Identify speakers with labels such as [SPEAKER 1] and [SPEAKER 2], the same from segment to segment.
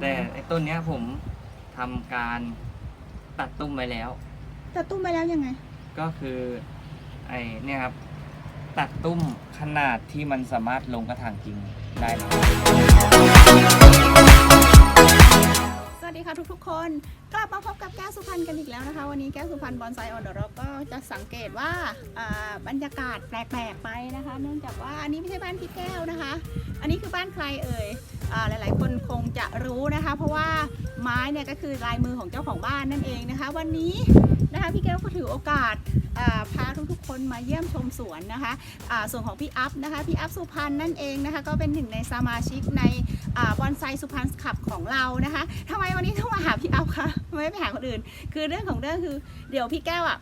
[SPEAKER 1] แต่ไอ้ต้นเนี้ยผมทำการตัดตุ้มไว้แล้ว
[SPEAKER 2] ตัดตุ้มไปแล้วยังไง
[SPEAKER 1] ก็คือไอ้เนี่ยครับ ตัดตุ้มขนาดที่มันสามารถลงกระถางจริงได้แล้ว
[SPEAKER 2] สวัสดีค่ะทุกๆคน กลับมาพบกับแก้วสุพรรณกันอีกแล้วนะคะ วันนี้แก้วสุพรรณบอนไซออนเดอะร็อกก็จะสังเกตว่าอ่าบรรยากาศแปลกๆไปนะคะ เนื่องจากว่าอันนี้ไม่ใช่บ้านพี่แก้วนะคะ อันนี้คือบ้านใครเอ่ยอหลาย ๆ คนคงจะรู้นะคะ เพราะว่าไม้เนี่ยก็คือลายมือของเจ้าของบ้านนั่นเองนะคะ วันนี้นะคะพี่แก้วก็ถือโอกาสพาทุกๆ คนมาเยี่ยมชมสวนนะคะอ่าส่วนของพี่อัพนะคะพี่อัพสุพรรณนั่นเองนะคะก็เป็นหนึ่งในสมาชิกในบอนไซสุพรรณขับของเรานะคะทำไมวันนี้ต้องมาหาพี่อัพคะไมไม่ไปหาคนอื่น คือเรื่องของเรื่องคือเดี๋ยวพี่แก้วอะ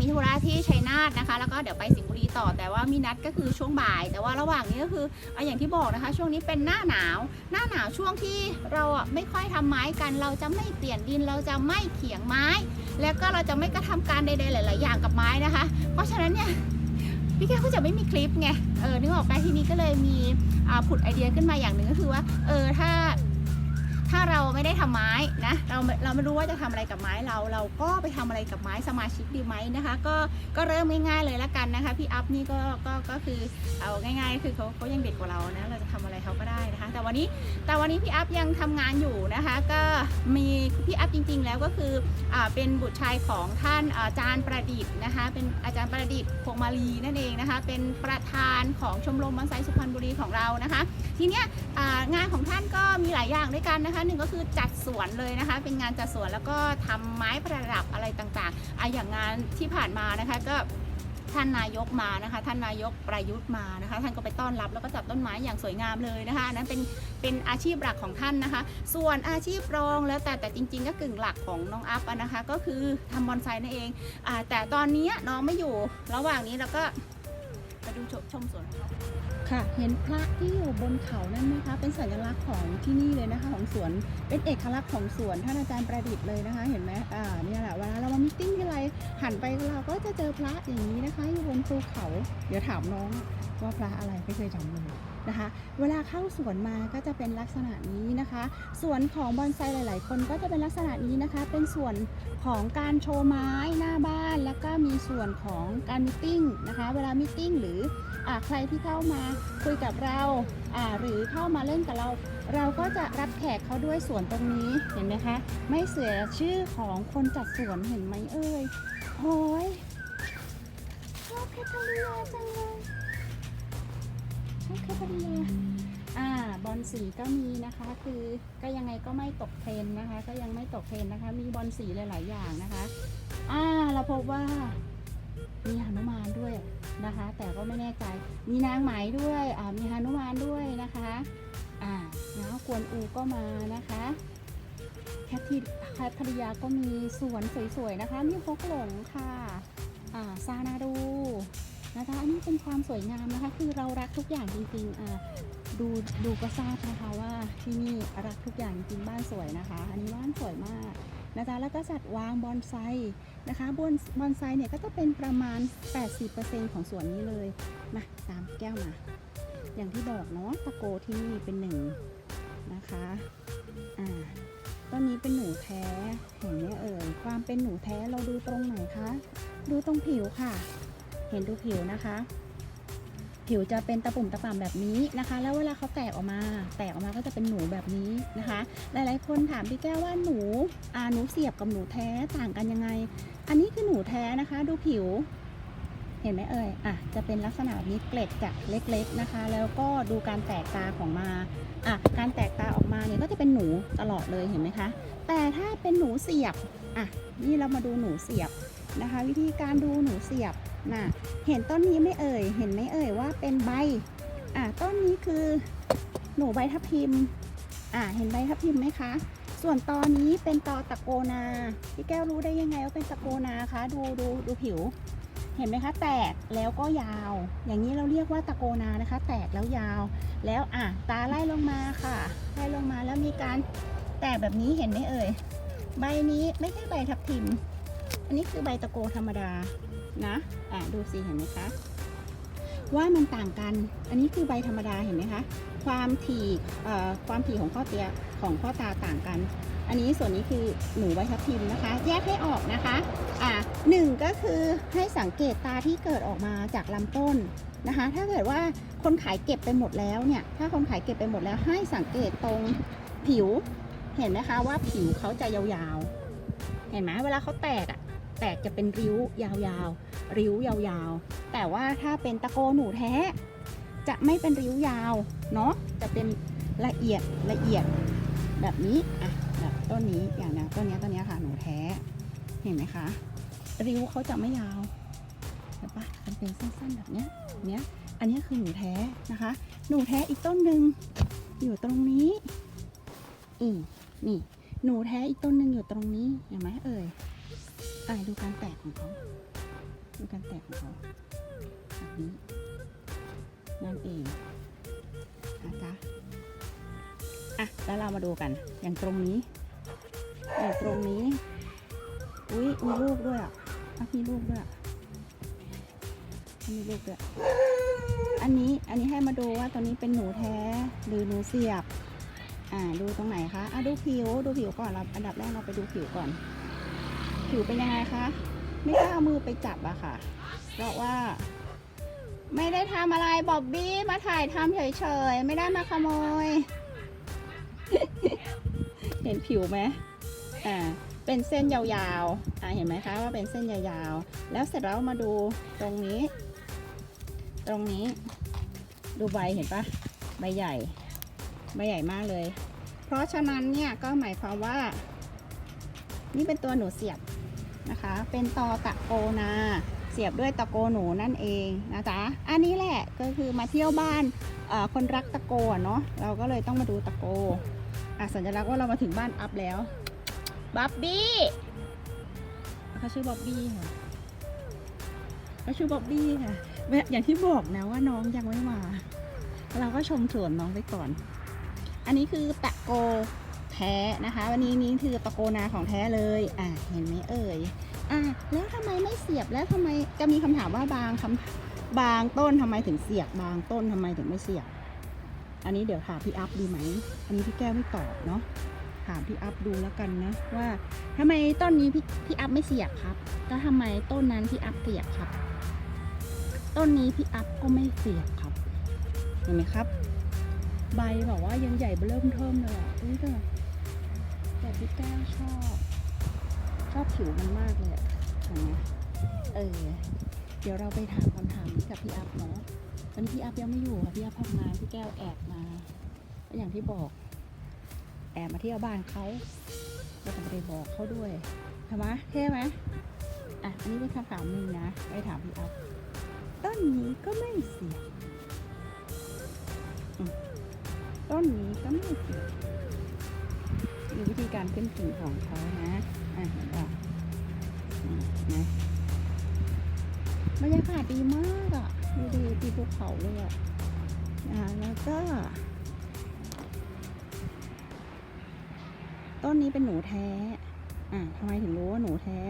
[SPEAKER 2] มีธุระที่ชัยนาทนะคะ แล้วก็เดี๋ยวไปสิงห์บุรีต่อแต่ว่ามีนัดก็คือช่วงบ่าย แต่ว่าระหว่างนี้ก็คือเอาอย่างที่บอกนะคะ ช่วงนี้เป็นหน้าหนาว หน้าหนาวช่วงที่เราอะไม่ค่อยทำไม้กัน เราจะไม่เปลี่ยนดินเราจะไม่เขียงไม้ แล้วก็เราจะไม่กระทำการใดๆหลาย ๆ อย่างกับไม้นะคะ เพราะฉะนั้นเนี่ยพี่แก้วก็จะไม่มีคลิปไงเออนึกออกไปทีนี้ก็เลยมีผุดไอเดียขึ้นมาอย่างหนึ่งก็คือว่าเออถ้า ถ้าเราไม่ได้ทำไม้นะเราเราไม่รู้ว่าจะทำอะไรกับไม้เราเราก็ไปทำอะไรกับไม้สมาชิกดีไหมนะคะ ก็ก็เริ่มง่ายๆเลยละกันนะคะพี่อัพนี่ก็ก็ก็คือเอาง่ายๆคือเขาเขายังเด็กกว่าเรานะเราจะทำอะไรเขาก็ได้นะคะ แต่วันนี้แต่วันนี้พี่อัพยังทำงานอยู่นะคะ ก็มีพี่อัพจริง ๆ แล้วก็คืออ่าเป็นบุตรชายของท่านอาจารย์ประดิษฐ์นะคะ เป็นอาจารย์ประดิษฐ์พงมาลีนั่นเองนะคะ เป็นประธานของชมรมบอนไซสุพรรณบุรีของเรานะคะ ทีเนี้ยงานของท่านก็มีหลายอย่างด้วยกันนะคะหนึ่งก็คือจัดสวนเลยนะคะ เป็นงานจัดสวนแล้วก็ทำไม้ประดับอะไรต่างๆอะอย่างงานที่ผ่านมานะคะก็ท่านนายกมานะคะ ท่านนายกประยุทธ์มานะคะ ท่านก็ไปต้อนรับแล้วก็จัดต้นไม้อย่างสวยงามเลยนะคะนั้นเป็นเป็นอาชีพหลักของท่านนะคะ ส่วนอาชีพรองแล้วแต่แต่จริง ๆ ก็กึ่งหลักของน้องอัพนะคะ ก็คือทำบอนไซนั่นเองอแต่ตอนนี้น้องไม่อยู่ระหว่างนี้เราก็ ชมชมสวนเขาค่ะ เห็นพระที่อยู่บนเขานั่นไหมคะ เป็นสัญลักษณ์ของที่นี่เลยนะคะ ของสวน เป็นเอกลักษณ์ของสวนท่านอาจารย์ประดิษฐ์เลยนะคะ เห็นไหมอ่าเนี่ยแหละเวลาเรามามิทติ้งที่ไรหันไปเราก็จะเจอพระอย่างนี้นะคะ อยู่บนภูเขา เดี๋ยวถามน้องว่าพระอะไรไม่เคยจำเลย นะคะ เวลาเข้าสวนมาก็จะเป็นลักษณะนี้นะคะ สวนของบอนไซหลาย ๆ คนก็จะเป็นลักษณะนี้นะคะ เป็นส่วนของการโชว์ไม้หน้าบ้าน แล้วก็มีส่วนของการมิทติ้งนะคะ เวลามิทติ้งหรืออใครที่เข้ามาคุยกับเราอ่าหรือเข้ามาเล่นกับเราเราก็จะรับแขกเขาด้วยสวนตรงนี้เห็นไหมคะ ไม่เสียชื่อของคนจัดสวนเห็นไหมเอ่ยโอ้ย สีก็มีนะคะ คือก็ยังไงก็ไม่ตกเทรนนะคะ ก็ยังไม่ตกเทรนนะคะ มีบอลสีหลาย ๆ อย่างนะคะอ่าเราพบว่ามีหนุมานด้วยนะคะ แต่ก็ไม่แน่ใจ มีนางไหมด้วยอ่ามีฮานุมานด้วยนะคะอ่าแล้วกวนอูก็มานะคะแคททีแคทริยาก็มีสวนสวย ๆ นะคะ มีฮกหลงค่ะอ่าซานาดูนะคะ อันนี้เป็นความสวยงามนะคะ คือเรารักทุกอย่างจริงๆอ่า ดูดูก็ทราบนะคะว่าที่นี่รักทุกอย่างจริงบ้านสวยนะคะ อันนี้บ้านสวยมากนะคะแล้วก็จัดวางบอนไซนะคะบอนบอนไซเนี่ยก็จะเป็นประมาณ 80%ของสวนนี้เลยมาตามแก้วมา อย่างที่บอกเนาะตะโกที่นี่เป็นหนึ่งนะคะอ่าต้นนี้เป็นหนูแท้เห็นไหมเอ่ยความเป็นหนูแท้เราดูตรงไหนคะ ดูตรงผิวค่ะ เห็นดูผิวนะคะ ผิวจะเป็นตะปุ่มตะป่ำแบบนี้นะคะ แล้วเวลาเขาแตกออกมา แตกออกมาก็จะเป็นหนูแบบนี้นะคะ หลายๆ คนถามพี่แก้วว่าหนูอ่าหนูเสียบกับหนูแท้ต่างกันยังไง อันนี้คือหนูแท้นะคะ ดูผิว เห็นไหมเอ่ยอะจะเป็นลักษณะแบบนี้เกล็ดจะเล็ก ๆนะคะ แล้วก็ดูการแตกตาของมาอะการแตกตาออกมาเนี่ยก็จะเป็นหนูตลอดเลยเห็นไหมคะ แต่ถ้าเป็นหนูเสียบอะนี่เรามาดูหนูเสียบนะคะ วิธีการดูหนูเสียบ น่ะเห็นต้นนี้ไม่เอ่ย เห็นไหมเอ่ยว่าเป็นใบ อะต้นนี้คือหนูใบทับทิม อะเห็นใบทับทิมไหมคะ ส่วนตอนนี้เป็นตอตะโกนา พี่แก้วรู้ได้ยังไงว่าเป็นตะโกนาคะ ดูดูดูผิว เห็นไหมคะ แตกแล้วก็ยาว อย่างนี้เราเรียกว่าตะโกนานะคะ แตกแล้วยาว แล้วอะตาไล่ลงมาค่ะไล่ลงมาแล้วมีการแตกแบบนี้เห็นไหมเอ่ย ใบนี้ไม่ใช่ใบทับทิม อันนี้คือใบตะโกธรรมดา นะ อะดูสิเห็นไหมคะ ว่ามันต่างกัน อันนี้คือใบธรรมดาเห็นไหมคะ ความถี่ความถี่ของข้อเตียของข้อตาต่างกัน อันนี้ส่วนนี้คือหนูใบทับทิมนะคะ แยกให้ออกนะคะ อ่าหนึ่งก็คือให้สังเกตตาที่เกิดออกมาจากลำต้นนะคะ ถ้าเกิดว่าคนขายเก็บไปหมดแล้วเนี่ย ถ้าคนขายเก็บไปหมดแล้วให้สังเกตตรงผิว เห็นไหมคะว่าผิวเขาจะยาวๆ เห็นไหมเวลาเขาแตกอะแตกจะเป็นริ้วยาวๆ ริ้วยาวๆ แต่ว่าถ้าเป็นตะโกหนูแท้ จะไม่เป็นริ้วยาวเนาะจะเป็นละเอียดละเอียดแบบนี้อะแบบต้นนี้อย่างนะต้นนี้ต้นนี้ค่ะหนูแท้เห็นไหมคะ ริ้วเขาจะไม่ยาวเห็นปะมันเป็นสั้นๆแบบเนี้ยเนี้ยอันนี้คือหนูแท้นะคะ หนูแท้อีกต้นหนึ่งอยู่ตรงนี้อืมนี่หนูแท้อีกต้นหนึ่งอยู่ตรงนี้เห็นไหมเอ่ยอ่าดูการแตกของเขา ดูการแตกของเขาแบบนี้ นั่นเองนะจ๊ะอะ แล้วเรามาดูกัน อย่างตรงนี้อย่างตรงนี้ อุ้ยมีลูกด้วยอะอะมีลูกด้วยอะมีลูกด้วย อันนี้ อันนี้ให้มาดูว่าตัวนี้เป็นหนูแท้ หรือหนูเสียบ อ่า ดูตรงไหนคะ อะ ดูผิว ดูผิวก่อนเราอันดับแรกเราไปดูผิวก่อน ผิวเป็นยังไงคะ ไม่กล้าเอามือไปจับอะค่ะ เพราะว่า ไม่ได้ทำอะไรบอบบี้มาถ่ายทำเฉยๆ ไม่ได้มาขโมย เห็นผิวไหมอ่าเป็นเส้นยาวๆอ่าเห็นไหมคะว่าเป็นเส้นยาวๆ แล้วเสร็จแล้วมาดูตรงนี้ ตรงนี้ ดูใบเห็นปะใบใหญ่ ใบใหญ่มากเลย เพราะฉะนั้นเนี่ยก็หมายความว่า นี่เป็นตัวหนูเสียบ นะคะ เป็นตอตะโกนาเสียบด้วยตะโกหนูนั่นเองนะจ๊ะอันนี้แหละก็คือมาเที่ยวบ้านคนรักตะโกเนาะเราก็เลยต้องมาดูตะโกอะสัญลักษณ์ว่าเรามาถึงบ้านอัพแล้วบ๊อบบี้เขาชื่อบ๊อบบี้ค่ะเขาชื่อบ๊อบบี้ค่ะอย่างที่บอกนะว่าน้องยังไม่มา เราก็ชมสวนน้องไปก่อน อันนี้คือตะโก แท้นะคะ วันนี้นี้คือตะโกนาของแท้เลย อะเห็นไหมเอ่ยอะแล้วทำไมไม่เสียบแล้วทำไมจะมีคำถามว่าบางคำบางต้นทำไมถึงเสียบ บางต้นทำไมถึงไม่เสียบ อันนี้เดี๋ยวถามพี่อัพดีไหมอันนี้พี่แก้วไม่ตอบเนาะถามพี่อัพดูแล้วกันนะว่าทำไมต้นนี้พี่พี่อัพไม่เสียบครับแล้วทำไมต้นนั้นพี่อัพเสียบครับ ต้นนี้พี่อัพก็ไม่เสียบครับเห็นไหมครับ ใบแบบว่ายังใหญ่เบิ่มเทิมเลยอะอุ้ยแต่ พี่แก้วชอบ ชอบผิวมันมากเลยอะเห็นไหมเออ เดี๋ยวเราไปถามคำถามนี้กับพี่อัพเนาะวันนี้พี่อัพยังไม่อยู่ค่ะพี่อัพทำงานพี่แก้วแอบมาก็อย่างที่บอก แอบมาเที่ยวบ้านเขาก็จะไม่ได้บอกเขาด้วยทำไมเท่ไหมอะอันนี้เป็นคำถามหนึ่งนะไปถามพี่อัพต้นนี้ก็ไม่เสียต้นนี้ก็ไม่เสีย มีวิธีการขึ้นกิ่งของเขานะอะเห็นป่ะนะบรรยากาศดีมากอะดูดีตีภูเขาเลยอะอ่าแล้วก็ ต้นนี้เป็นหนูแท้ อ่าทำไมถึงรู้ว่าหนูแท้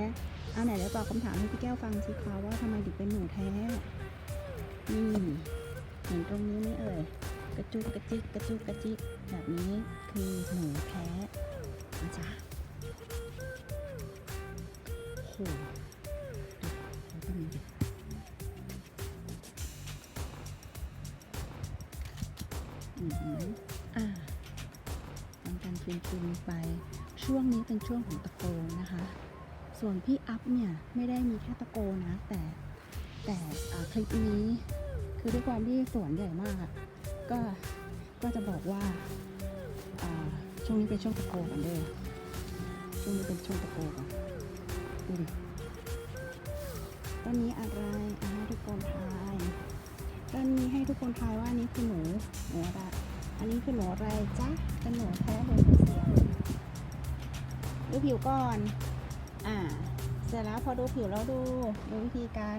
[SPEAKER 2] อ่าไหนเดี๋ยวตอบคำถามให้พี่แก้วฟังสิคะว่าทำไมถึงเป็นหนูแท้นี่เห็นตรงนี้ไหมเอ่ยกระจุกกระจิกกระจุกกระจิกแบบนี้คือหนูแท้ นะจ๊ะโอ้โหดูต้นนี้ดิอืมอืมอ่าทำการคืนคืนไป ช่วงนี้เป็นช่วงของตะโกนะคะ ส่วนพี่อัพเนี่ย ไม่ได้มีแค่ตะโกนะ แต่แต่คลิปนี้คือด้วยความที่สวนใหญ่มากอะก็ก็จะบอกว่า ช่วงนี้เป็นช่วงตะโกกันเด้อช่วงนี้เป็นช่วงตะโกกันดูดิต้นนี้อะไรอะให้ทุกคนทายต้นนี้ให้ทุกคนทายว่าอันนี้คือหนูหนูอะไรอันนี้คือหนูอะไรจ๊ะเป็นหนูแท้หรือหนูเสียดูผิวก่อน อ่า เสร็จแล้วพอดูผิวแล้วดูดูวิธีการ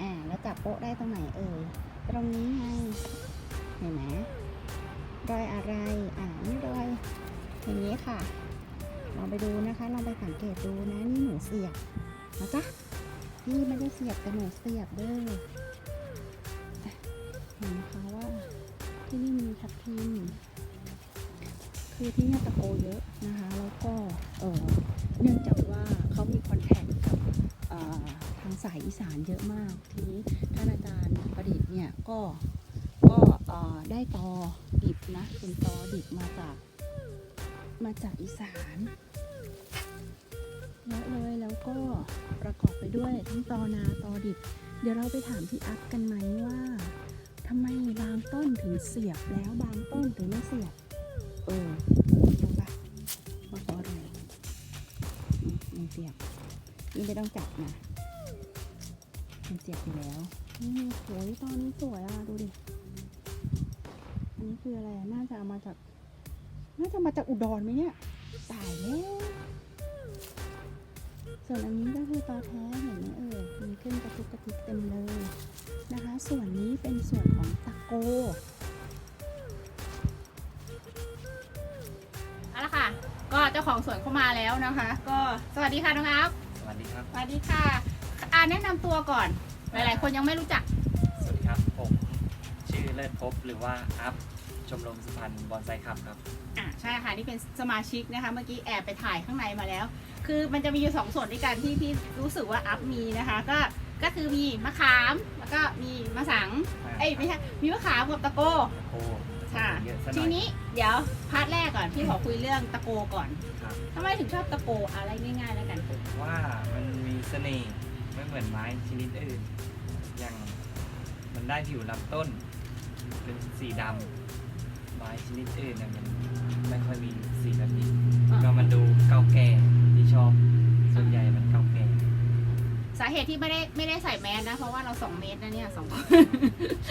[SPEAKER 2] อ่าแล้วจับโป๊ะได้ตรงไหนเอ่ยตรงนี้ไงเห็นไหม รอยอะไร อ่านี่รอยอย่างนี้ค่ะลองไปดูนะคะลองไปสังเกตดูนะนี่หนูเสียบนะจ๊ะนี่ไม่ได้เสียบแต่หนูเสียบเด้อเห็นไหมคะว่าที่นี่มีทับทิมคือที่นี่ตะโกเยอะนะคะ แล้วก็เออเนื่องจากว่าเขามีคอนแทคกับทางสายอีสานเยอะมาก ทีนี้ท่านอาจารย์ประดิษฐ์เนี่ยก็ก็ได้ต่อ ดิบนะ เป็นตอดิบมาจาก มาจากอีสานเยอะเลยแล้วก็ประกอบไปด้วยทั้งตอนาตอดิบ เดี๋ยวเราไปถามพี่อัพกันไหมว่าทำไมบางต้นถึงเสียบแล้วบางต้นถึงไม่เสียบ เออรู้ปะว่าเพราะอะไรมันเสียบนี่ไม่ต้องจับนะมันเสียบอยู่แล้วนี่สวยตอนนี้สวยอะดูดิ นนี้คืออะไรอะน่าจะเอามาจาก น่าจะมาจากอุดรไหมเนี่ย ตายแล้ว ส่วนอันนี้ก็คือตอแท้เห็นไหมเออมีขึ้นกระทุกกระติกเต็มเลยนะคะ ส่วนนี้เป็นส่วนของตะโกเอาละค่ะ ก็เจ้าของสวนเข้ามาแล้วนะคะ ก็สวัสดีค่ะน้องอัพ
[SPEAKER 1] สวัสดีครับ
[SPEAKER 2] สวัสดีค่ะ อ่าแนะนำตัวก่อน หลายๆ คนยังไม่รู้จัก
[SPEAKER 1] สวัสดีครับ ผม ชื่อเลิศภพหรือว่าอัพ ชมรมสุพรรณบอนไซขับครับ
[SPEAKER 2] อ่าใช่ค่ะนี่เป็นสมาชิกนะคะ เมื่อกี้แอบไปถ่ายข้างในมาแล้ว คือมันจะมีอยู่สองส่วนด้วยกันที่ที่รู้สึกว่าอัพมีนะคะ ก็ก็คือมีมะขามแล้วก็มีมะสังเอ้ยไม่ใช่มีมะขามกับตะโก
[SPEAKER 1] โอ้
[SPEAKER 2] ค่ะ
[SPEAKER 1] เยอะซะห
[SPEAKER 2] ที
[SPEAKER 1] น่อย
[SPEAKER 2] นี้เดี๋ยวพาร์ทแรกก่อนพี่ขอคุยเรื่องตะโกก่อน
[SPEAKER 1] ครับ
[SPEAKER 2] ทำไมถึงชอบตะโกอะไรง่ายๆแล้วกัน
[SPEAKER 1] ผมว่ามันมีเสน่ห์ไม่เหมือนไม้ชนิดอื่น อย่างมันได้ผิวลำต้น เป็นสีดำไม้ชนิดอื่นเนี่ยมันไม่ค่อยมีสีแบบนี้
[SPEAKER 2] อ่า
[SPEAKER 1] ก็มันดูเก่าแก่ที่ชอบส่วนใหญ่มันเก่าแก่
[SPEAKER 2] สาเหตุที่ไม่ได้ไม่ได้ใส่แมสนะ เพราะว่าเราสองเมตรนะเนี่ยสองคน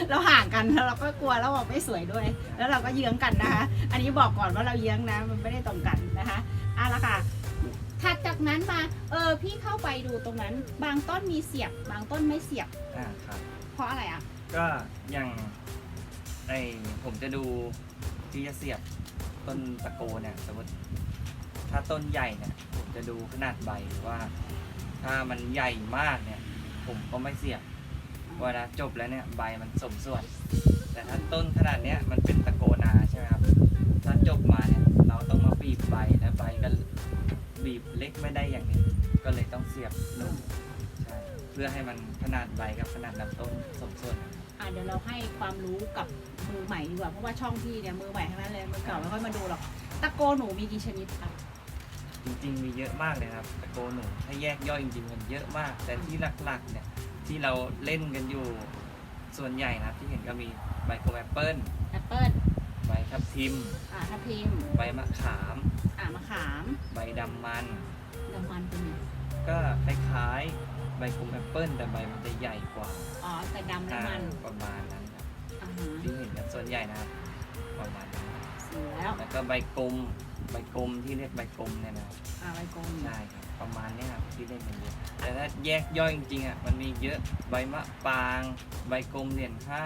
[SPEAKER 2] เราห่างกันแล้วเราก็กลัวแล้วบอกไม่สวยด้วย แล้วเราก็เยื้องกันนะคะ อันนี้บอกก่อนว่าเราเยื้องนะ มันไม่ได้ตรงกันนะคะเอาละค่ะถัดจากนั้นมาเออพี่เข้าไปดูตรงนั้น บางต้นมีเสียบ บางต้นไม่เสียบ
[SPEAKER 1] อ่าครับ
[SPEAKER 2] เพราะอะไรอะ
[SPEAKER 1] ก็อย่าง ไอผมจะดูที่จะเสียบต้นตะโกเนี่ยสมมติถ้าต้นใหญ่เนี่ยผมจะดูขนาดใบว่า ถ้ามันใหญ่มากเนี่ย ผมก็ไม่เสียบเวลาจบแล้วเนี่ยใบมันสมส่วน แต่ถ้าต้นขนาดเนี้ยมันเป็นตะโกนาใช่ไหมครับถ้าจบมาเนี่ยเราต้องมาบีบใบแล้วใบก็บีบเล็กไม่ได้อย่างนี้ก็เลยต้องเสียบลงใช่เพื่อให้มันขนาดใบกับขนาดลำต้นสมส่วน
[SPEAKER 2] อะเดี๋ยวเราให้ความรู้กับมือใหม่ดีกว่าเพราะว่าช่องพี่เนี่ยมือใหม่ทั้งนั้นเลยมือเก่าไม่ค่อยมาดูหรอกตะโกหนูมีกี่ชนิดคะ
[SPEAKER 1] จริงๆมีเยอะมากเลยครับตะโกนหนูถ้าแยกย่อยจริงๆมันเยอะมาก แต่ที่หลักๆเนี่ยที่เราเล่นกันอยู่ส่วนใหญ่นะครับที่เห็นก็มีใบโคมแอปเปิล
[SPEAKER 2] แอปเปิ้ล
[SPEAKER 1] ใบทับทิม
[SPEAKER 2] อ่าทับทิม
[SPEAKER 1] ใบมะขาม
[SPEAKER 2] อ่ามะขาม
[SPEAKER 1] ใบดำมัน
[SPEAKER 2] น้ำมันเป็นไง
[SPEAKER 1] ก็คล้ายๆใบโคมแอปเปิลแต่ใบมันจะใหญ่กว่า
[SPEAKER 2] อ๋อแต่ดำ
[SPEAKER 1] อ่า
[SPEAKER 2] น้ำมัน
[SPEAKER 1] ประมาณนั้นครับ
[SPEAKER 2] อ่าฮะ
[SPEAKER 1] ที่เห็นกันส่วนใหญ่นะครับประมาณนั้น
[SPEAKER 2] สีแล้ว
[SPEAKER 1] แล้วก็ใบกลมใบกลมที่เรียกใบกลมเนี่ยนะครับ
[SPEAKER 2] อ่าใบกลม
[SPEAKER 1] ใช่ครับประมาณเนี้ยครับที่เล่นกันเยอะแต่ถ้าแยกย่อยจริงๆอะมันมีเยอะใบมะปราง ใบกลมเหรียญห้า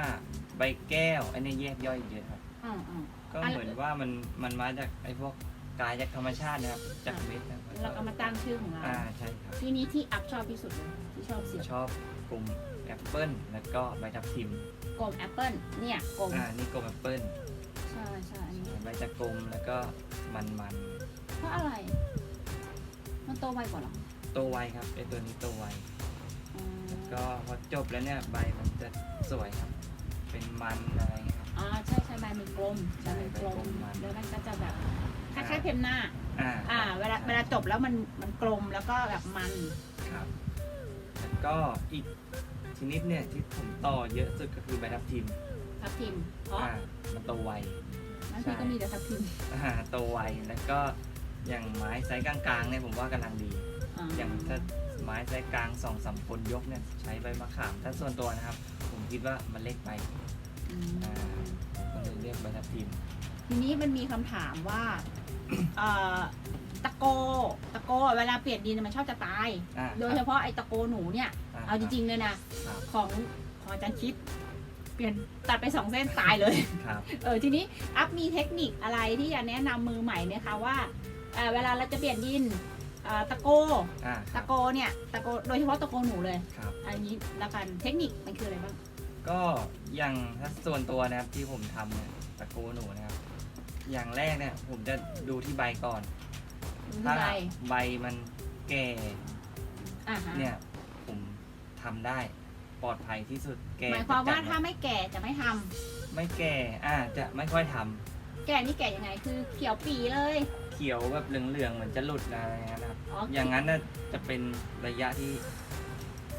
[SPEAKER 1] ใบแก้วอันนี้แยกย่อยเยอะครับ
[SPEAKER 2] อ่าอ่า
[SPEAKER 1] ก็
[SPEAKER 2] อะ
[SPEAKER 1] เหมือนว่ามันมันมาจากไอ้พวกกายจากธรรมชาตินะครับจากเม็ดนะครับ
[SPEAKER 2] เราก็มาตั้งชื่อของเรา
[SPEAKER 1] อ่าใช่ครับ
[SPEAKER 2] ที่นี้ที่อัพชอบที่สุดเลยที่ ชอบเสียบ
[SPEAKER 1] ชอบกลมแอปเปิลแล้วก็ใบทับทิม
[SPEAKER 2] กลมแอปเปิ้ลเนี่ยกลม
[SPEAKER 1] อ่านี่กลมแอปเปิล
[SPEAKER 2] ใช่ใช่อันนี้
[SPEAKER 1] ใบจะกลมแล้วก็มันมัน
[SPEAKER 2] เพราะอะไร มันโตไวกว่าเหรอ
[SPEAKER 1] ๆโตไวครับไอ้ตัวนี้โตไว
[SPEAKER 2] อืม
[SPEAKER 1] ก็พอจบแล้วเนี่ยใบมันจะสวยครับ เป็นมันอะไรเงี้ยครับ
[SPEAKER 2] อ่าใช่ใช่ใบมันกลมใบมันกลม
[SPEAKER 1] ใบกลมมัน
[SPEAKER 2] แล้วมันก็จะแบบคล้ายๆเพมหน้า
[SPEAKER 1] อ่า
[SPEAKER 2] อ่า เวลาเวลาจบแล้วมันมันกลมแล้วก็แบบมัน
[SPEAKER 1] ครับแล้ว ก็อีกชนิดเนี่ยที่ผมต่อเยอะสุดก็คือใบทับทิม
[SPEAKER 2] ทับทิมเพราะ
[SPEAKER 1] อ่ามันโตไว
[SPEAKER 2] นั่นพี่ก็มีแต่ทับทิม
[SPEAKER 1] อ่าโตไวแล้วก็อย่างไม้ไซส์กลางๆเนี่ยผมว่ากำลังดีอย่างถ้าไม้ไซส์กลางสองสามคนยกเนี่ยใช้ใบมะขาม ถ้าส่วนตัวนะครับ ผมคิดว่ามันเล็กไป
[SPEAKER 2] อืม
[SPEAKER 1] อ่าก็เลยเรียกใบทับทิม
[SPEAKER 2] ทีนี้มันมีคำถามว่าเอ่อ ตะโก ตะโกเวลาเปลี่ยนดินมันชอบจะตาย
[SPEAKER 1] อ่า
[SPEAKER 2] โดยเฉพาะไอ้ตะโกหนูเนี่ยเอาจริงๆเลยนะ
[SPEAKER 1] ครับ
[SPEAKER 2] ของของอาจารย์คิด เปลี่ยนตัดไปสองเส้นตายเลย
[SPEAKER 1] ครับ
[SPEAKER 2] เออทีนี้อัพมีเทคนิคอะไรที่จะแนะนำมือใหม่ไหมคะว่าเอ่อเวลาเราจะเปลี่ยนดินเอ่อตะโก
[SPEAKER 1] อ่าครั
[SPEAKER 2] ตะ
[SPEAKER 1] บ
[SPEAKER 2] โกเนี่ยตะโกโดยเฉพาะตะโกหนูเลย
[SPEAKER 1] ครับ
[SPEAKER 2] อันนี้ละกันเทคนิคมันคืออะไรบ้าง
[SPEAKER 1] ก็อย่างถ้าส่วนตัวนะครับที่ผมทำเนี่ยตะโกหนูนะครับ อย่างแรกเนี่ยผมจะดูที่ใบก่อน
[SPEAKER 2] ดู
[SPEAKER 1] ถ้า
[SPEAKER 2] ที่ใบ
[SPEAKER 1] ใบมันแก่
[SPEAKER 2] อ่าฮะ
[SPEAKER 1] เนี่ยผมทำได้ปลอดภัยที่สุดแก่
[SPEAKER 2] หมายความว่า
[SPEAKER 1] จัดๆ
[SPEAKER 2] ถ้า
[SPEAKER 1] เนี่ย
[SPEAKER 2] ไม่แก่จะไม่ทำ
[SPEAKER 1] ไม่แก่อ่าจะไม่ค่อยทำ
[SPEAKER 2] แก่นี่แก่ยังไงคือเขียวปีเลย
[SPEAKER 1] เขียวแบบเหลืองๆเหมือนจะหลุดอะไรอย่างนั้นนะครับ
[SPEAKER 2] อ๋อ
[SPEAKER 1] อย่างนั้นน่ะจะเป็นระยะที่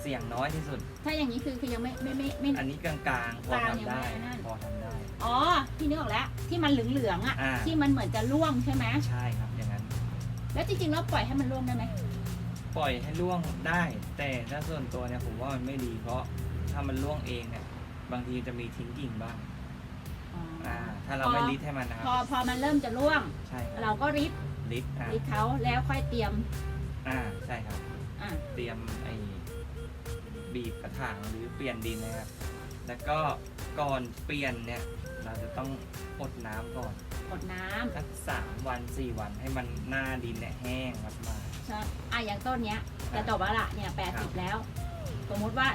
[SPEAKER 1] เสี่ยงน้อยที่สุด
[SPEAKER 2] ถ้าอย่างนี้คือคือยังไม่ไม่ไม่ไม่
[SPEAKER 1] อันนี้กลางๆพอก
[SPEAKER 2] ลางยัง
[SPEAKER 1] ทำได้
[SPEAKER 2] ไม่นั่น
[SPEAKER 1] พอทำได้
[SPEAKER 2] อ๋อพี่นึกออกแล้วที่มันเหลืองๆอะ
[SPEAKER 1] อ่า
[SPEAKER 2] ที่มันเหมือนจะร่วงใช่ไหม
[SPEAKER 1] ใช่ครับอย่างนั้น
[SPEAKER 2] แล้วจริงๆแล้วปล่อยให้มันร่วงได้ไหม
[SPEAKER 1] ปล่อยให้ล่วงได้ แต่ถ้าส่วนตัวเนี่ยผมว่ามันไม่ดี เพราะถ้ามันล่วงเองเนี่ยบางทีจะมีทิ้งกิ่งบ้าง
[SPEAKER 2] อ๋ออ
[SPEAKER 1] อ่าถ้าเราไม่ริดให้มันนะครับ
[SPEAKER 2] พอพอมันเริ่มจะร่วง
[SPEAKER 1] ใช่ครับ
[SPEAKER 2] เราก็ริด
[SPEAKER 1] ริดอ่า
[SPEAKER 2] ริดเขาแล้วค่อยเตรียม
[SPEAKER 1] อ่าใช่ครับ
[SPEAKER 2] อ่า
[SPEAKER 1] เตรียมไอ้บีบกระถางหรือเปลี่ยนดินนะครับ แล้วก็ ก่อนเปลี่ยนเนี่ย เราจะต้องอดน้ำก่อน
[SPEAKER 2] กดน้ำ
[SPEAKER 1] สักสามวันสี่วันให้มันหน้าดินเนี่ยแห้งมากมา
[SPEAKER 2] ใช่อะอย่างต้นเนี้ย
[SPEAKER 1] ครั
[SPEAKER 2] จะ
[SPEAKER 1] บ
[SPEAKER 2] จบแล้วล่ะเนี่ยแปด
[SPEAKER 1] ครั
[SPEAKER 2] สิ
[SPEAKER 1] บ
[SPEAKER 2] บแล้ว สมมุติว่า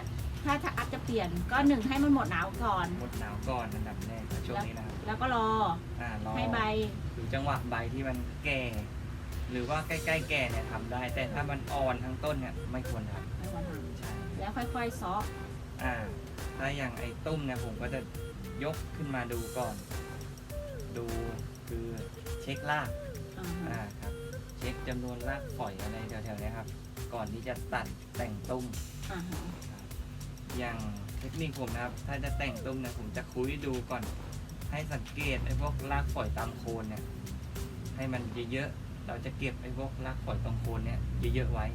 [SPEAKER 2] ถ้าถ้าอัพจะเปลี่ยนก็หนึ่งให้มันหมดหนาวก่อน
[SPEAKER 1] หมดหนาวก่อนอันดับแรกช่วงนี้นะครับ
[SPEAKER 2] แล้วก็รอ
[SPEAKER 1] อ่ารอ
[SPEAKER 2] ให้ใบ
[SPEAKER 1] ดูจังหวะใบที่มันแก่ หรือว่าใกล้ๆแก่เนี่ยทำได้ แต่ถ้ามันอ่อนทั้งต้นเนี่ยไม่ควรท
[SPEAKER 2] ไม่ควรทำ
[SPEAKER 1] ใช่ำ
[SPEAKER 2] แล้วค่อยๆซ้อ
[SPEAKER 1] อ่า ถ้าอย่างไอ้ตุ้มเนี่ยผมก็จะยกขึ้นมาดูก่อน ดูคือเช็คราก
[SPEAKER 2] อ่าฮะ
[SPEAKER 1] อ่าครับ เช็คจำนวนรากฝอยอะไรแถวๆเนี้ยครับ ก่อนที่จะตัดแต่งตุ้ม
[SPEAKER 2] อ่าฮะ
[SPEAKER 1] อย่างเทคนิคผมนะครับ ถ้าจะแต่งตุ้มเนี่ยผมจะคุยดูก่อน ให้สังเกตไอ้พวกรากฝอยตามโคนเนี่ย ให้มันเยอะๆ เราจะเก็บไอ้พวกรากฝอยตรงโคนเนี่ยเยอะๆไว้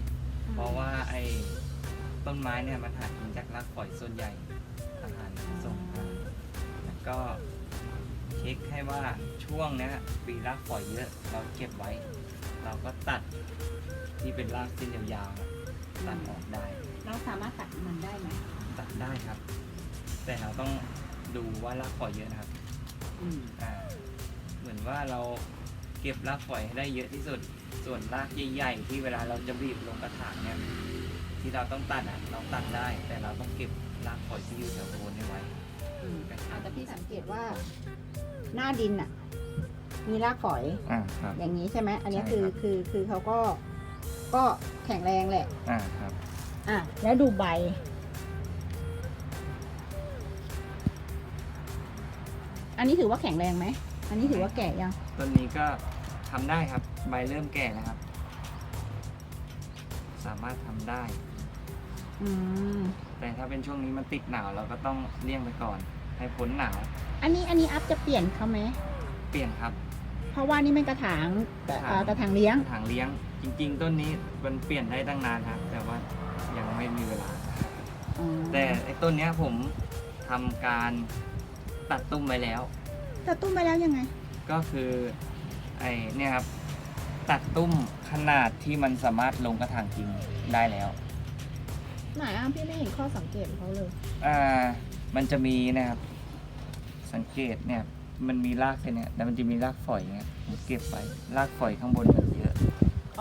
[SPEAKER 1] เพราะว่าไอ้ ต้นไม้เนี่ยมันหากินจากรากฝอยส่วนใหญ่อาหารส่งมาแล้วก็เช็คให้ว่าช่วงนี้ปีรากฝอยเยอะเราเก็บไว้ เราก็ตัดที่เป็นรากเส้นยาวๆตัดออกได้
[SPEAKER 2] เราสามารถตัดมันได้ไหม
[SPEAKER 1] ตัดได้ครับ แต่เราต้องดูว่ารากฝอยเยอะนะครับ
[SPEAKER 2] อืม
[SPEAKER 1] อ่าเหมือนว่าเราเก็บรากฝอยให้ได้เยอะที่สุด ส่วนรากใหญ่ๆที่เวลาเราจะบีบลงกระถางเนี่ย ที่เราต้องตัดอะเราตัดได้ แต่เราต้องเก็บรากฝอยที่อยู่แถวโคนนี้ไว้
[SPEAKER 2] อืมอะแต่พี่สังเกตว่า หน้าดินอะ มีรากฝอย
[SPEAKER 1] อ่าครับ
[SPEAKER 2] อย่างนี้ใช่ไหม อันนี้
[SPEAKER 1] ใช่
[SPEAKER 2] คือ
[SPEAKER 1] ครับ
[SPEAKER 2] คือคือเขาก็ ก็แข็งแรงแหละ
[SPEAKER 1] อ่าครับ
[SPEAKER 2] อะ แล้วดูใบ อันนี้ถือว่าแข็งแรงไหม อันนี้ถือว่าแก่ยัง
[SPEAKER 1] ต้นนี้ก็ทำได้ครับ ใบเริ่มแก่แล้วครับ สามารถทำได้
[SPEAKER 2] อืม
[SPEAKER 1] แต่ถ้าเป็นช่วงนี้มันติดหนาวเราก็ต้องเลี่ยงไปก่อน ให้พ้นหนาว
[SPEAKER 2] อันนี้อันนี้อัพจะเปลี่ยนเขาไหม
[SPEAKER 1] เปลี่ยนครับ
[SPEAKER 2] เพราะว่านี่เป็นกระถาง
[SPEAKER 1] กระถาง
[SPEAKER 2] เอ่อกระถางเลี้ยง
[SPEAKER 1] ถางเลี้ยง จริง ๆ ต้นนี้มันเปลี่ยนได้ตั้งนานครับแต่ว่ายังไม่มีเวลา
[SPEAKER 2] อ๋อ
[SPEAKER 1] แต่ไอ้ต้นเนี้ยผมทำการตัดตุ้มไปแล้ว
[SPEAKER 2] แต่ตุ้มไปแล้วยังไง
[SPEAKER 1] ก็คือไอ้เนี่ยครับตัดตุ้มขนาดที่มันสามารถลงกระถางจริงได้แล้ว
[SPEAKER 2] ไหนอะพี่ไม่เห็นข้อสังเกตของเขาเลย
[SPEAKER 1] อ่า มันจะมีนะครับ สังเกตเนี่ย มันมีรากแค่เนี้ยแล้วมันจะมีรากฝอยเงี้ยผมเก็บไปรากฝอยข้างบนมันเยอะ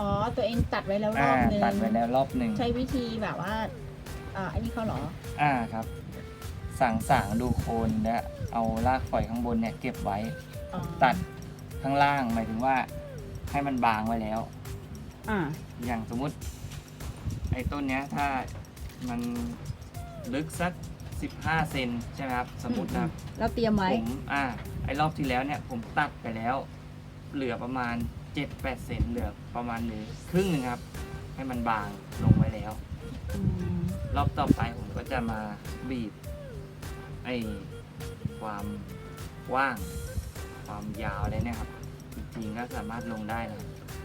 [SPEAKER 2] อ๋อ ตัวเองตัดไว้แล้วร
[SPEAKER 1] อ่า
[SPEAKER 2] อบนึง
[SPEAKER 1] ตัดไว้แล้วรอบหนึ่ง
[SPEAKER 2] ใช้วิธีแบบว่าอ่าอันนี้เขาเหรอ
[SPEAKER 1] อ่าครับสางสางๆดูโคนและเอารากฝอยข้างบนเนี่ยเก็บไว้
[SPEAKER 2] อ๋อ
[SPEAKER 1] ตัดข้างล่างหมายถึงว่าให้มันบางไว้แล้ว
[SPEAKER 2] อ่า
[SPEAKER 1] อย่างสมมุติไอ้ต้นเนี้ยถ้า มันลึกสัก 15 เซนใช่ไหมครับ สมมตินะครับ
[SPEAKER 2] เราเตรียมไว้
[SPEAKER 1] ผมอ่าไอ้รอบที่แล้วเนี่ยผมตัดไปแล้ว เหลือประมาณ 7-8 เซนเหลือประมาณเหลือครึ่งหนึ่งครับ ให้มันบางลงไว้แล้ว
[SPEAKER 2] อืม
[SPEAKER 1] รอบต่อไปผมก็จะมาบีบไอ้ความกว้าง ความยาวอะไรเนี่ยครับจริงๆก็สามารถลงได้นะ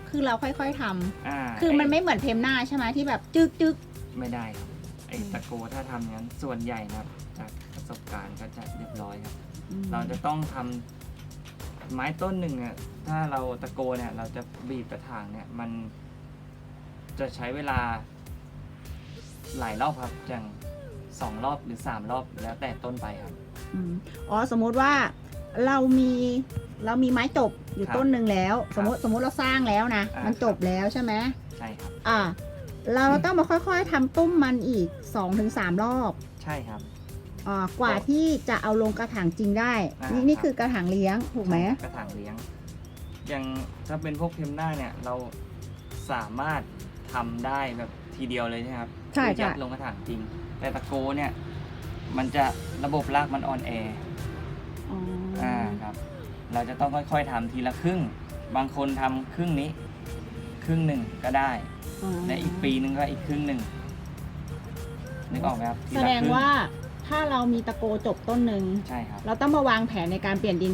[SPEAKER 2] คือเราค่อยๆทำ
[SPEAKER 1] อ่า
[SPEAKER 2] คือมัน
[SPEAKER 1] ไไม่
[SPEAKER 2] เหมือนเทมหน้าใช่ไหมที่แบบจึกจึก
[SPEAKER 1] ไม่ได้ครับ ไอ้
[SPEAKER 2] อืม
[SPEAKER 1] ตะโกถ้าทำอย่างนั้นส่วนใหญ่นะครับ จากประสบการณ์ก็จะเรียบร้อยครับ
[SPEAKER 2] อืม
[SPEAKER 1] เราจะต้องทำไม้ต้นหนึ่งอะถ้าเราตะโกเนี่ย เราจะบีบกระถางเนี่ย มันจะใช้เวลาหลายรอบครับอย่างสองรอบหรือสามรอบแล้วแต่ต้นไปครับ
[SPEAKER 2] อืมอ๋อสมมุติว่าเรามีเรามีไม้จบอยู่
[SPEAKER 1] ครับ
[SPEAKER 2] ต้นหนึ่งแล้ว
[SPEAKER 1] ครับ
[SPEAKER 2] สมมติสมมติเราสร้างแล้วนะ
[SPEAKER 1] อ่ามั
[SPEAKER 2] มันจบแล้วใช่ไหม
[SPEAKER 1] ใช่ครับ
[SPEAKER 2] อ่า เราต้องมาค่อยๆทำตุ้มมันอีกสองถึงสามรอบ
[SPEAKER 1] ใช่ครับ
[SPEAKER 2] อ่ากว่าที่จะเอาลงกระถางจริงได้
[SPEAKER 1] อ่า
[SPEAKER 2] นี่นี่
[SPEAKER 1] ครับ
[SPEAKER 2] คือกระถางเลี้ยงถูกไหม
[SPEAKER 1] กระถางเลี้ยง อย่างถ้าเป็นพวกเพมด้าเนี่ย เราสามารถทำได้แบบทีเดียวเลยใช่ไหมครับ
[SPEAKER 2] ใช่
[SPEAKER 1] คือยั
[SPEAKER 2] ใช่
[SPEAKER 1] ดลงกระถางจริง แต่ตะโกเนี่ย มันจะระบบรากมันอ่อนแอ
[SPEAKER 2] อ๋ออ
[SPEAKER 1] อ่าครับ เราจะต้องค่อยๆทำทีละครึ่ง บางคนทำครึ่งนี้ ครึ่งหนึ่งก็ได้
[SPEAKER 2] อ๋อ
[SPEAKER 1] และอีกปีนึงก็อีกครึ่งหนึ่งนึกออกไหมครับที
[SPEAKER 2] แส
[SPEAKER 1] ละ
[SPEAKER 2] ดง
[SPEAKER 1] ครึ่
[SPEAKER 2] ว่าถ้าเรามีตะโกจบต้นหนึ่ง
[SPEAKER 1] ใช่ครับ
[SPEAKER 2] เราต้องมาวางแผนในการเปลี่ยนดิน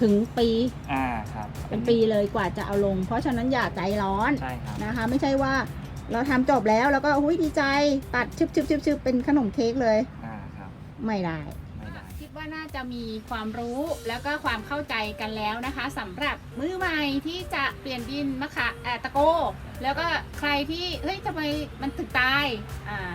[SPEAKER 2] ถึงปี
[SPEAKER 1] อ่าครับ
[SPEAKER 2] เป็นปีเลยกว่าจะเอาลง เพราะฉะนั้นอย่าใจร้อน
[SPEAKER 1] ใช่ครับ
[SPEAKER 2] นะคะ ไม่ใช่ว่าเราทำจบแล้วแล้วก็หุ้ยดีใจตัดชึบชึบชึบชึบเป็นขนมเค้กเลย
[SPEAKER 1] อ่าครับ
[SPEAKER 2] ไม่ได้
[SPEAKER 1] ไม่ได้
[SPEAKER 2] คิด ว่าน่าจะมีความรู้แล้วก็ความเข้าใจกันแล้วนะคะสำหรับมือใหม่ที่จะเปลี่ยนดินมะขะเอ่อตะโก แล้วก็ใครที่เฮ้ยทำไมมันถึงตายอ่า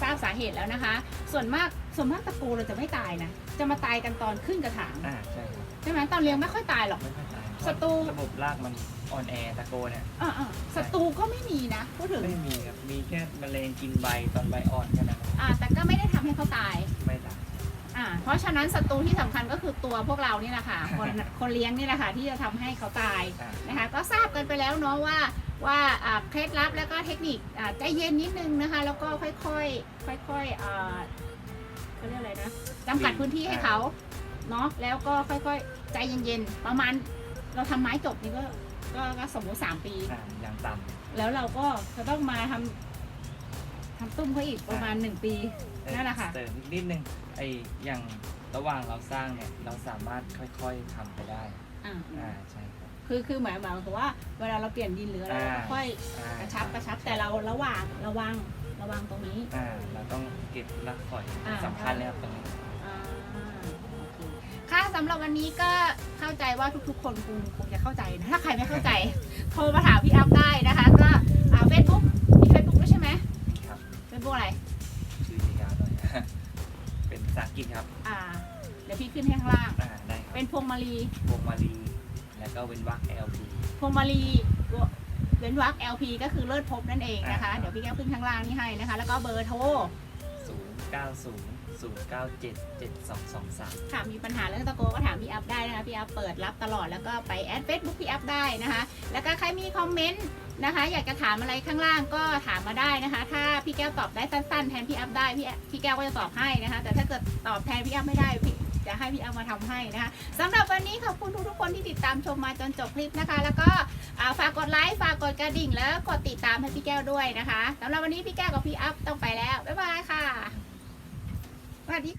[SPEAKER 2] ทราบสาเหตุแล้วนะคะ ส่วนมากส่วนมากตะโกเราจะไม่ตายนะจะมาตายกันตอนขึ้นกระถาง
[SPEAKER 1] อ่าใช่ครับ
[SPEAKER 2] ใช่ไหมตอนเลี้ยงไม่ค่อยตายหรอก
[SPEAKER 1] ไม่ค่อยตาย
[SPEAKER 2] ศัตรู
[SPEAKER 1] ระบบรากมันอ่อนแอตะโกเนี่ย
[SPEAKER 2] อ่าๆศัตรูก็ไม่มีนะพูดถึง
[SPEAKER 1] ไม่มีครับมีแค่แมลงกินใบตอนใบอ่อนแค่นั้นครับ
[SPEAKER 2] อ่าแต่ก็ไม่ได้ทำให้เขาตาย
[SPEAKER 1] ไม่ตาย
[SPEAKER 2] อ่าเพราะฉะนั้นศัตรูที่สำคัญก็คือตัวพวกเรานี่แหละค่ะคนคนเลี้ยงนี่แหละค่ะที่จะทำให้เขาตาย
[SPEAKER 1] อ่า
[SPEAKER 2] นะคะ ก็ทราบกันไปแล้วเนาะว่าว่าอ่าเคล็ดลับแล้วก็เทคนิคอ่าใจเย็นนิดนึงนะคะ แล้วก็ค่อยๆค่อยๆอ่าเขาเรียกอะไรนะจำกัดพื้นที่ให้เขาเนาะแล้วก็ค่อยๆใจเย็นๆประมาณเราทำไม้จบนี่ก็ก็ก็สมมติสามปี
[SPEAKER 1] อ่าอย่างต่
[SPEAKER 2] แล้วเราก็จะต้องมาทำ ทำตุ้มเขาอีกประมาณหนึ่งปีำนั่นแหละค่ะ
[SPEAKER 1] เสริมอีกนิดนึงไออย่างระหว่างเราสร้างเนี่ยเราสามารถค่อยๆทำไปได้
[SPEAKER 2] อ่า
[SPEAKER 1] อ่าใช่ครับ
[SPEAKER 2] คือคือหมายหมายถึงว่าเวลาเราเปลี่ยนดินหรืออะไรเรา
[SPEAKER 1] อ่า
[SPEAKER 2] ค่อย
[SPEAKER 1] อ่าก
[SPEAKER 2] ระชับกระชับแต่เราระหว่างระวังระวังตรงนี้
[SPEAKER 1] อ่าเราต้องเก็บรากฝอย
[SPEAKER 2] อ่า
[SPEAKER 1] สำคัญเลยครับตรงนี้
[SPEAKER 2] อ่าโอเคค่ะสำหรับวันนี้ก็เข้าใจว่าทุกๆ คนคงคงจะเข้าใจนะถ้าใครไม่เข้าใจ โทรมาถามพี่อัพได้นะคะ ก็เฟซบุ๊กมีเฟซบุ๊กด้วยใช่ไหม
[SPEAKER 1] ครับ
[SPEAKER 2] เฟซบุ๊กอะไร
[SPEAKER 1] ชื่อยาวหน่อย เป็นภาษาอังกฤษครับ
[SPEAKER 2] อ่า เดี๋ยวพี่ขึ้นให้ข้างล่าง
[SPEAKER 1] อ่าได้ครับ
[SPEAKER 2] เป็นพวงมาลี
[SPEAKER 1] พวงมาลีแล้วก็เว้นวรรค LP
[SPEAKER 2] พวงมาลีเว้นวรรค LP ก็คือเลิศภพนั่นเองนะคะ
[SPEAKER 1] อ่า
[SPEAKER 2] เดี๋ยวพี่แก้วขึ้นข้างล่างนี่ให้นะคะ แล้วก็เบอร์โทร
[SPEAKER 1] 090 097 7223
[SPEAKER 2] ค่ะมีปัญหาเรื่องตะโกก็ถามพี่อัพได้นะคะพี่อัพเปิดรับตลอดแล้วก็ไปแอดเฟซบุ๊กพี่อัพได้นะคะ แล้วก็ใครมีคอมเมนต์ นะคะ อยากจะถามอะไรข้างล่างก็ถามมาได้นะคะ ถ้าพี่แก้วตอบได้สั้นๆ แทนพี่อัพได้พี่พี่แก้วก็จะตอบให้นะคะ แต่ถ้าเกิดตอบแทนพี่อัพไม่ได้พี่จะให้พี่อัพมาทำให้นะคะสำหรับวันนี้ขอบคุณทุกๆคนที่ติดตามชมมาจนจบคลิปนะคะ แล้วก็ฝากกดไลค์ฝากกดกระดิ่ง แล้วกดติดตามให้พี่แก้วด้วยนะคะสำหรับวันนี้พี่แก้วกับพี่อัพต้องไปแล้วบ๊ายบายค่ะสวัสดี